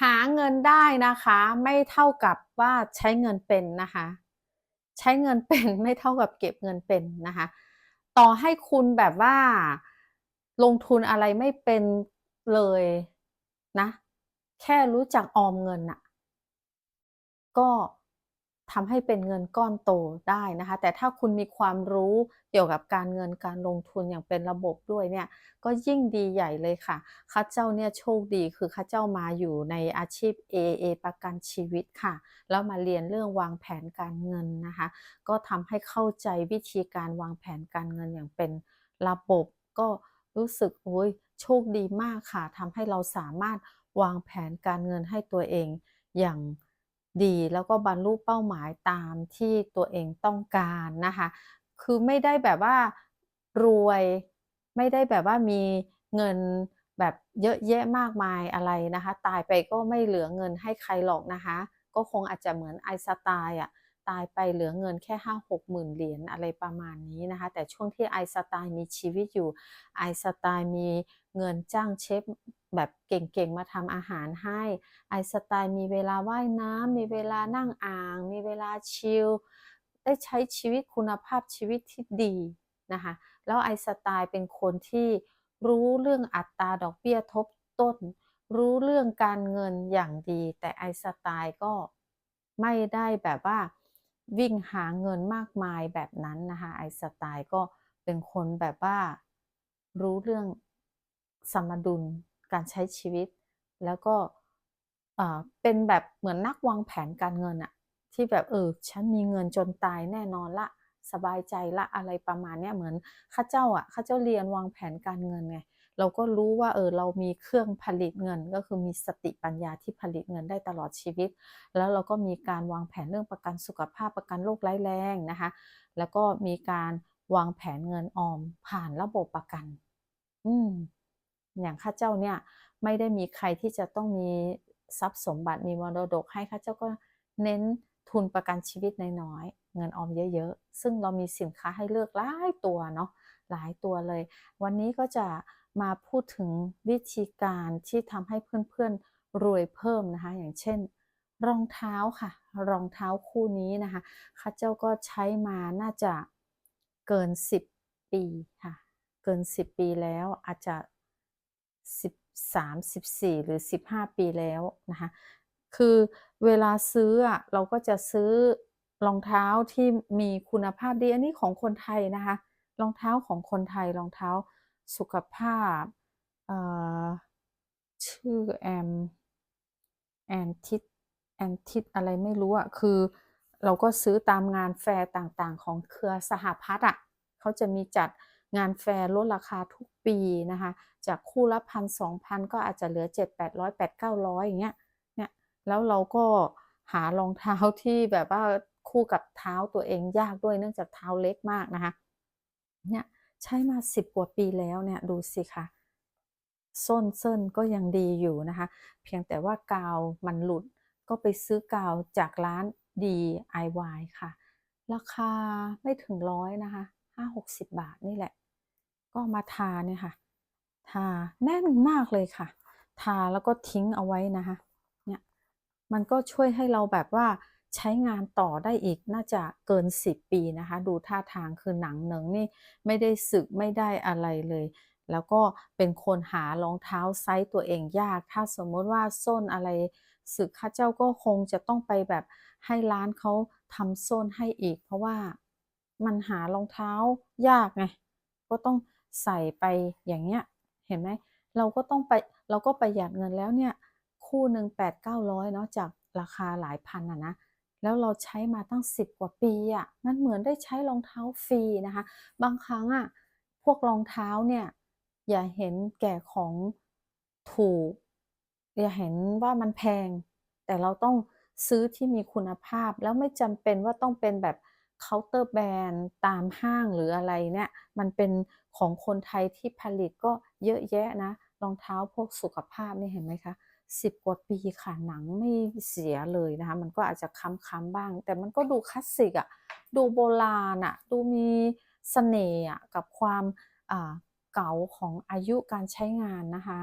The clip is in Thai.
หาเงินได้นะคะ ไม่เท่ากับว่าใช้เงินเป็นนะคะ ใช้เงินเป็นไม่เท่ากับเก็บเงินเป็นนะคะ ต่อให้คุณแบบว่าลงทุนอะไรไม่เป็นเลยนะ แค่รู้จักออมเงินน่ะก็ ทำให้เป็นเงินก้อนโตได้นะคะ แต่ถ้าคุณมีความรู้เกี่ยวกับการเงินการลงทุนอย่างเป็นระบบด้วยเนี่ยก็ยิ่งดีใหญ่เลยค่ะข้าเจ้าเนี่ยโชคดีคือข้าเจ้ามาอยู่ในอาชีพ AA ประกันชีวิตค่ะ แล้วมาเรียนเรื่องวางแผนการเงินนะคะ ก็ทำให้เข้าใจวิธีการวางแผนการเงินอย่างเป็นระบบก็รู้สึกโอ๊ยโชคดีมากค่ะทำให้เราสามารถวางแผนการเงินให้ตัวเองอย่าง ดีแล้วก็บรรลุเป้าหมายตามที่ตัวเองต้องการนะคะ คือไม่ได้แบบว่ารวย ไม่ได้แบบว่ามีเงินแบบเยอะแยะมากมายอะไรนะคะ ตายไปก็ไม่เหลือเงินให้ใครหรอกนะคะ ก็คงอาจจะเหมือนไอสไตล์อะ ตายไปเหลือเงินแค่5-6หกหมื่นเหรียญอะไรประมาณนี้นะคะ แต่ช่วงที่ไอสไตน์มีชีวิตอยู่ ไอสไตน์มีเงินจ้างเชฟแบบเก่งๆ มาทำอาหารให้ ไอสไตน์มีเวลาว่ายน้ำมีเวลานั่งอ่าง มีเวลาชิล ได้ใช้ชีวิตคุณภาพชีวิตที่ดีนะคะ แล้วไอสไตน์เป็นคนที่รู้เรื่องอัตราดอกเบี้ยทบต้น รู้เรื่องการเงินอย่างดี แต่ไอสไตน์ก็ไม่ได้แบบว่า วิ่งหาเงินมากมายแบบนั้นนะคะไอสไตน์ก็เป็นคนแบบว่ารู้เรื่องสมดุลการใช้ชีวิต แล้วก็เป็นแบบเหมือนนักวางแผนการเงินอะที่แบบเออฉันมีเงินจนตายแน่นอนล้วสบายใจล้วอะไรประมาณเนี้ยเหมือนข้าเจ้าอะข้าเจ้าเรียนวางแผนการเงินไง เราก็รู้ว่าเออเรามีเครื่องผลิตเงิน ก็คือมีสติปัญญาที่ผลิตเงินได้ตลอดชีวิต แล้วเราก็มีการวางแผนเรื่องประกันสุขภาพประกันโรคร้ายแรงนะคะ แล้วก็มีการวางแผนเงินออมผ่านระบบประกัน อืมอย่างข้าเจ้าเนี่ยไม่ได้มีใครที่จะต้องมีทรัพย์สมบัติมีมรดกให้ข้าเจ้าก็เน้นทุนประกันชีวิตน้อยๆเงินออมเยอะๆ ซึ่งเรามีสินค้าให้เลือกหลายตัวเนาะหลายตัวเลย วันนี้ก็จะ มาพูดถึงวิธีการที่ทำให้เพื่อนๆรวยเพิ่มนะคะ อย่างเช่น รองเท้าค่ะ รองเท้าคู่นี้นะคะข้าเจ้าก็ใช้มาน่าจะเกิน 10 ปีค่ะ เกิน 10 ปีแล้วอาจจะ 13 14 หรือ 15 ปีแล้วนะคะคือเวลาซื้อเราก็จะซื้อรองเท้าที่มีคุณภาพดี อันนี้ของคนไทยนะคะ รองเท้าของคนไทยรองเท้า สุขภาพเอ่อชื่อแอมแอนทิสแอนทิสอะไรไม่รู้อะคือเราก็ซื้อตามงานแฟร์ต่างๆ ของเครือสหพัฒน์อะเขาจะมีจัดงานแฟร์ลดราคาทุกปีนะคะ จากคู่ละ1,000-2,000ก็อาจจะเหลือ700-800 800-900อย่างเงี้ยเนี่ยแล้วเราก็หารองเท้าที่แบบว่าคู่กับเท้าตัวเองยากด้วยเนื่องจากเท้าเล็กมากนะคะเนี่ย ใช้มา10กว่าปีแล้วเนี่ยดูสิคะส้นเซิ่นก็ยังดีอยู่นะคะ เพียงแต่ว่ากาวมันหลุดก็ไปซื้อกาวจากร้าน DIY ค่ะ ราคาไม่ถึง100นะคะ50-60บาทนี่แหละ ก็มาทาเนี่ยค่ะ ทาแน่นมากเลยค่ะ ทาแล้วก็ทิ้งเอาไว้นะคะ เนี่ย มันก็ช่วยให้เราแบบว่า ใช้งานต่อได้อีกน่าจะเกิน 10 ปีนะคะ ดูท่าทางคือหนังเหนิงนี่ไม่ได้สึกไม่ได้อะไรเลย แล้วก็เป็นคนหารองเท้าไซซ์ตัวเองยาก ถ้าสมมติว่าส้นอะไรสึกข้าเจ้าก็คงจะต้องไปแบบให้ร้านเขาทำส้นให้อีก เพราะว่ามันหารองเท้ายากไงก็ต้องใส่ไปอย่างเงี้ยเห็นไหมเราก็ต้องไปเราก็ประหยัดเงินแล้วเนี่ยคู่หนึ่ง800-900เนาะจากราคาหลายพันอะนะ แล้วเราใช้มาตั้ง 10 กว่าปีอะมันเหมือนได้ใช้รองเท้าฟรีนะคะ บางครั้งอะพวกรองเท้าเนี่ยอย่าเห็นแก่ของถูก อย่าเห็นว่ามันแพง แต่เราต้องซื้อที่มีคุณภาพแล้วไม่จำเป็นว่าต้องเป็นแบบเคาน์เตอร์แบรนด์ตามห้างหรืออะไรเนี่ย มันเป็นของคนไทยที่ผลิตก็เยอะแยะนะ รองเท้าพวกสุขภาพนี่เห็นไหมคะ สิบกว่าปีค่ะหนังไม่เสียเลยนะคะมันก็อาจจะค้ำๆบ้าง แต่มันก็ดูคลาสสิกอะดูโบราณอะดูมีเสน่ห์อะกับความเก่าของอายุการใช้งานนะคะ